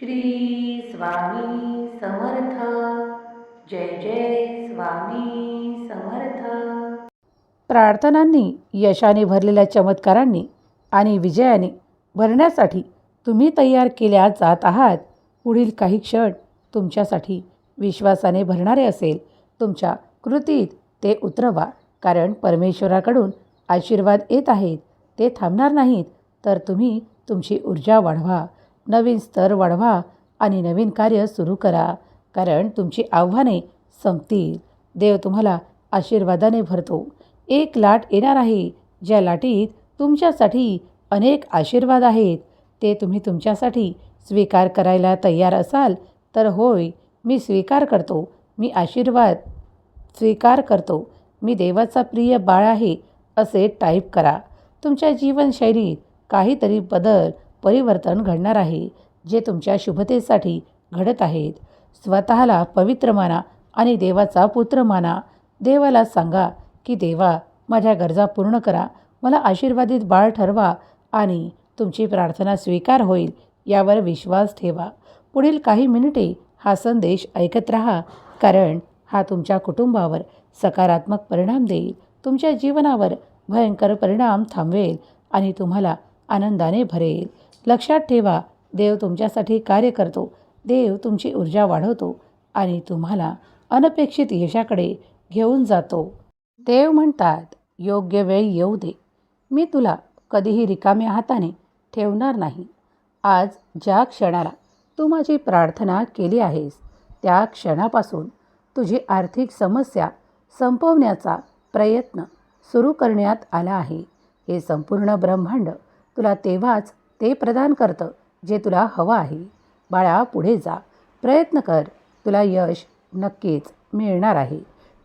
श्री स्वामी समर्थ. जय जय स्वामी समर्थ. प्रार्थनांनी यशाने भरलेल्या चमत्कारांनी आणि विजयाने भरण्यासाठी तुम्ही तयार केल्या जात आहात. पुढील काही क्षण तुमच्यासाठी विश्वासाने भरणारे असेल. तुमच्या कृतीत ते उतरवा कारण परमेश्वराकडून आशीर्वाद येत आहेत. ते थांबणार नाहीत तर तुम्ही तुमची ऊर्जा वाढवा. नवीन स्तर वाढवा आणि नवीन कार्य सुरू करा. कारण तुमची आव्हाने संपतील. देव तुम्हाला आशीर्वादाने भरतो. एक लाट येणार आहे. ज्या लाटीत तुमच्यासाठी अनेक आशीर्वाद आहेत ते तुम्ही तुमच्यासाठी स्वीकार करायला तयार असाल तर होय मी स्वीकार करतो. मी आशीर्वाद स्वीकार करतो. मी देवाचा प्रिय बाळ आहे असे टाईप करा. तुमच्या जीवनशैलीत काहीतरी बदल परिवर्तन घडणार आहे जे तुमच्या शुभतेसाठी घडत आहेत. स्वतःला पवित्र माना आणि देवाचा पुत्र माना. देवाला सांगा की देवा माझ्या गरजा पूर्ण करा. मला आशीर्वादित बाळ ठरवा आणि तुमची प्रार्थना स्वीकार होईल यावर विश्वास ठेवा. पुढील काही मिनिटे हा संदेश ऐकत राहा कारण हा तुमच्या कुटुंबावर सकारात्मक परिणाम देईल. तुमच्या जीवनावर भयंकर परिणाम थांबवेल आणि तुम्हाला आनंदाने भरेल. लक्षात ठेवा देव तुमच्यासाठी कार्य करतो देव तुमची ऊर्जा वाढवतो आणि तुम्हाला अनपेक्षित यशाकडे घेऊन जातो. देव म्हणतात योग्य वेळ येऊ दे. मी तुला कधीही रिकाम्या हाताने ठेवणार नाही. आज ज्या क्षणाला तू माझी प्रार्थना केली आहेस त्या क्षणापासून तुझी आर्थिक समस्या संपवण्याचा प्रयत्न सुरू करण्यात आला आहे. हे संपूर्ण ब्रह्मांड तुला तेव्हाच ते प्रदान करतं जे तुला हवं आहे. बाळा पुढे जा. प्रयत्न कर. तुला यश नक्कीच मिळणार आहे.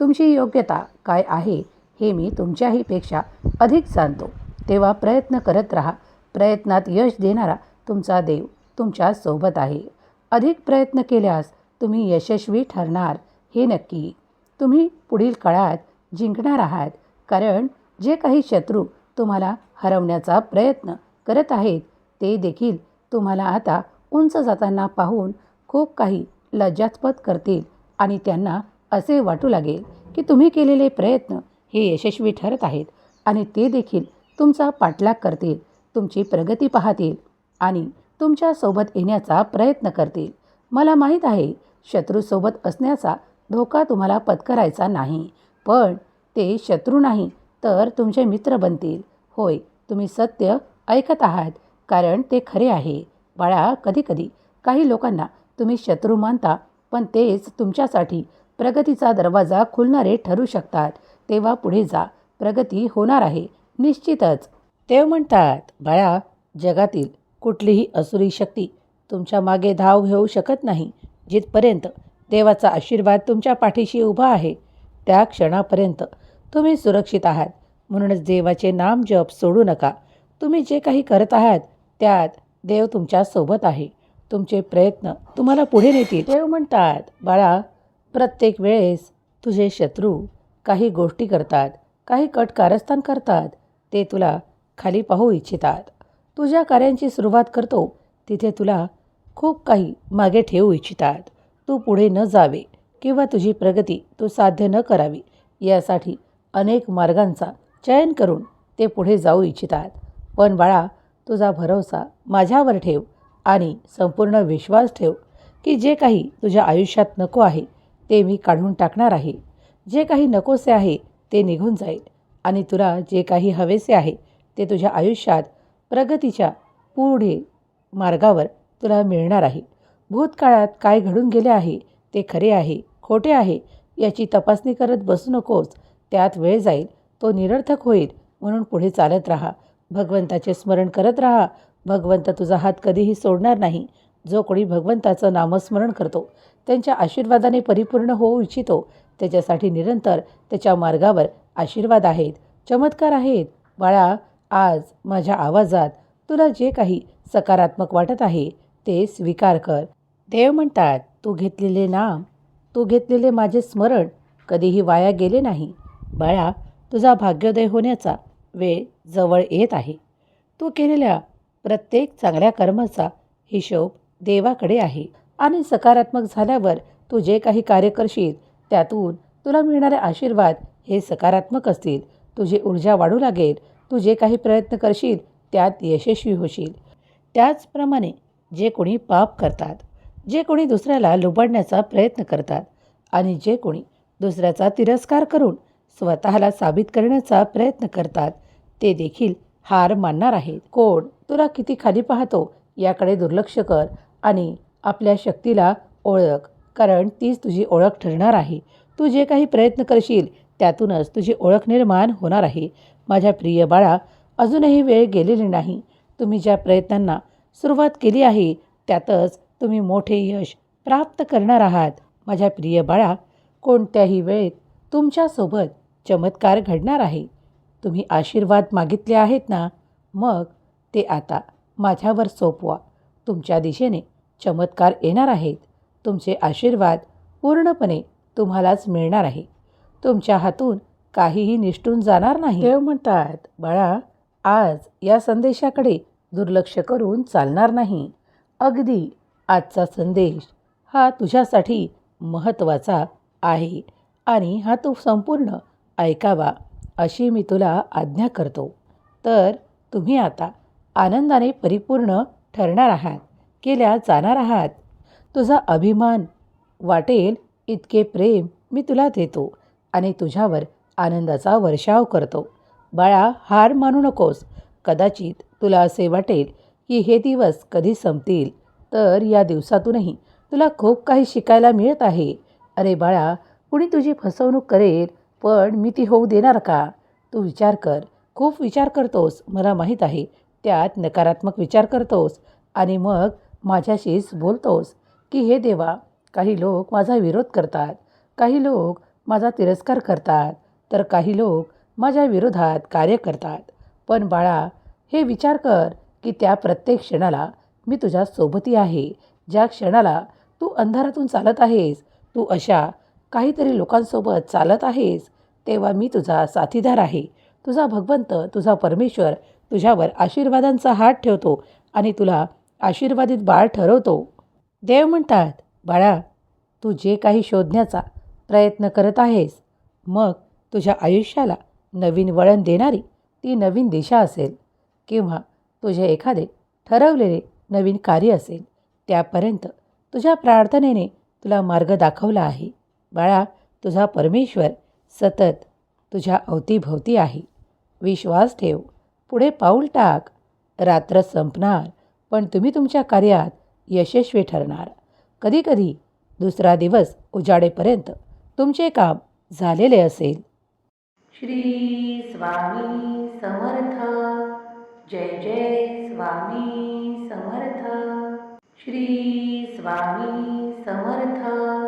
तुमची योग्यता काय आहे हे मी तुमच्याहीपेक्षा अधिक जाणतो. तेव्हा प्रयत्न करत राहा. प्रयत्नात यश देणारा तुमचा देव तुमच्यासोबत आहे. अधिक प्रयत्न केल्यास तुम्ही यशस्वी ठरणार हे नक्की. तुम्ही पुढील काळात जिंकणार आहात कारण जे काही शत्रू तुम्हाला हरवण्याचा प्रयत्न करत आहेत ते देखील तुम्हाला आता उंच जाताना पाहून खूप काही लज्जास्पद करतील आणि त्यांना असे वाटू लागेल की तुम्ही केलेले प्रयत्न हे यशस्वी ठरत आहेत आणि ते देखील तुमचा पाठलाग करतील तुमची प्रगती पाहतील आणि तुमच्यासोबत येण्याचा प्रयत्न करतील. मला माहीत आहे शत्रूसोबत असण्याचा धोका तुम्हाला पत्करायचा नाही पण ते शत्रू नाही तर तुमचे मित्र बनतील. होय तुम्ही सत्य ऐकत आहात. कारण ते खरे आहे. बाळा कधीकधी काही लोकांना तुम्ही शत्रू मानता पण तेच तुमच्यासाठी प्रगतीचा दरवाजा खुलणारे ठरू शकतात. तेव्हा पुढे जा. प्रगती होणार आहे. निश्चितच. ते म्हणतात बाळा जगातील कुठलीही असुरी शक्ती तुमच्या मागे धाव घेऊ शकत नाही. जिथपर्यंत देवाचा आशीर्वाद तुमच्या पाठीशी उभा आहे त्या क्षणापर्यंत तुम्ही सुरक्षित आहात. म्हणूनच देवाचे नाम जप सोडू नका. तुम्ही जे काही करत आहात त्यात देव तुमच्यासोबत आहे. तुमचे प्रयत्न तुम्हाला पुढे नेतील. देव म्हणतात बाळा प्रत्येक वेळेस तुझे शत्रू काही गोष्टी करतात काही कट कारस्थान करतात. ते तुला खाली पाहू इच्छितात. तुझ्या कार्यांची सुरुवात करतो. तिथे तुला खूप काही मागे ठेवू इच्छितात. तू पुढे न जावे किंवा तुझी प्रगती तू साध्य न करावी. यासाठी अनेक मार्गांचा चयन करून ते पुढे जाऊ इच्छितात. पण बाळा तुझा भरोसा माझ्यावर ठेव आणि संपूर्ण विश्वास ठेव की जे काही तुझ्या आयुष्यात नको आहे ते मी काढून टाकणार आहे. जे काही नकोसे आहे ते निघून जाईल आणि तुला जे काही हवेसे आहे ते तुझ्या आयुष्यात प्रगतीच्या पुढे मार्गावर तुला मिळणार आहे. भूतकाळात काय घडून गेले आहे ते खरे आहे खोटे आहे याची तपासणी करत बसू नकोस. त्यात वेळ जाईल तो निरर्थक होईल म्हणून पुढे चालत राहा. भगवंताचे स्मरण करत राहा. भगवंत तुझा हात कधीही सोडणार नाही. जो कोणी भगवंताचं नामस्मरण करतो त्यांच्या आशीर्वादाने परिपूर्ण होऊ इच्छितो त्याच्यासाठी निरंतर त्याच्या मार्गावर आशीर्वाद आहेत. चमत्कार आहेत. बाळा आज माझ्या आवाजात तुला जे काही सकारात्मक वाटत आहे ते स्वीकार कर. देव म्हणतात तू घेतलेले नाम तू घेतलेले माझे स्मरण कधीही वाया गेले नाही. बाळा तुझा भाग्योदय होण्याचा वेळ जवळ येत आहे. तू केलेल्या प्रत्येक चांगल्या कर्माचा हिशोब देवाकडे आहे आणि सकारात्मक झाल्यावर तू जे काही कार्य करशील त्यातून तुला मिळणारे आशीर्वाद हे सकारात्मक असतील. तुझी ऊर्जा वाढू लागेल. तू जे काही प्रयत्न करशील त्यात यशस्वी होशील. त्याचप्रमाणे जे कोणी पाप करतात जे कोणी दुसऱ्याला लुबाडण्याचा प्रयत्न करतात आणि जे कोणी दुसऱ्याचा तिरस्कार करून स्वतःला साबित करण्याचा प्रयत्न करतात ते देखील हार मानणार आहेत. कोण? तुला किती खाली पाहतो? याकडे दुर्लक्ष कर आणि आपल्या शक्तीला ओळख कारण तीच तुझी ओळख ठरणार आहे. तू जे काही प्रयत्न करशील त्यातूनच तुझी ओळख निर्माण होणार आहे. माझ्या प्रिय बाळा अजूनही वेळ गेलेली नाही. तुम्ही ज्या प्रयत्नांना सुरुवात केली आहे त्यातच तुम्ही मोठे यश प्राप्त करणार आहात. माझ्या प्रिय बाळा कोणत्याही वेळेत तुमच्यासोबत चमत्कार घडणार आहे तुम्ही आशीर्वाद मागितले आहेत ना? मग ते आता माझ्यावर सोपवा. तुमच्या दिशेने चमत्कार येणार आहेत. तुमचे आशीर्वाद पूर्णपणे तुम्हालाच मिळणार आहे. तुमच्या हातून काहीही निष्ठून जाणार नाही. देव म्हणतात बाळा आज या संदेशाकडे दुर्लक्ष करून चालणार नाही. अगदी आजचा संदेश हा तुझ्यासाठी महत्त्वाचा आहे आणि हा तू संपूर्ण ऐकावा. अशी मी तुला आज्ञा करतो. तर तुम्ही आता आनंदाने परिपूर्ण ठरणार आहात केल्या जाणार आहात. तुझा अभिमान वाटेल इतके प्रेम मी तुला देतो आणि तुझ्यावर आनंदाचा वर्षाव करतो. बाळा हार मानू नकोस. कदाचित तुला असे वाटेल की हे दिवस कधी संपतील. तर या दिवसातूनही तुला खूप काही शिकायला मिळत आहे. अरे बाळा कुणी तुझी फसवणूक करेल पण मी ती होऊ देणार का? तू विचार कर. खूप विचार करतोस मला माहीत आहे. त्यात नकारात्मक विचार करतोस आणि मग माझ्याशीच बोलतोस. की हे देवा काही लोक माझा विरोध करतात. काही लोक माझा तिरस्कार करतात. तर काही लोक माझ्या विरोधात कार्य करतात. पण बाळा हे विचार कर की त्या प्रत्येक क्षणाला मी तुझ्या सोबती आहे. ज्या क्षणाला तू अंधारातून चालत आहेस तू अशा काहीतरी लोकांसोबत चालत आहेस तेव्हा मी तुझा साथीदार आहे. तुझा भगवंत तुझा परमेश्वर तुझ्यावर आशीर्वादांचा हात ठेवतो आणि तुला आशीर्वादित बाळ ठरवतो. देव म्हणतात बाळा तू जे काही शोधण्याचा प्रयत्न करत आहेस मग तुझ्या आयुष्याला नवीन वळण देणारी ती नवीन दिशा असेल. किंवा तुझे एखादे ठरवलेले नवीन कार्य असेल. त्यापर्यंत तुझ्या प्रार्थनेने तुला मार्ग दाखवला आहे. बाळा तुझा परमेश्वर सतत तुझ्या अवतीभोवती आहे. विश्वास ठेव. पुढे पाऊल टाक. रात्र संपणार पण तुम्ही तुमच्या कार्यात यशस्वी ठरणार. कधीकधी दुसरा दिवस उजाडेपर्यंत तुमचे काम झालेले असेल. श्री स्वामी समर्थ. जय जय स्वामी समर्थ. श्री स्वामी समर्थ.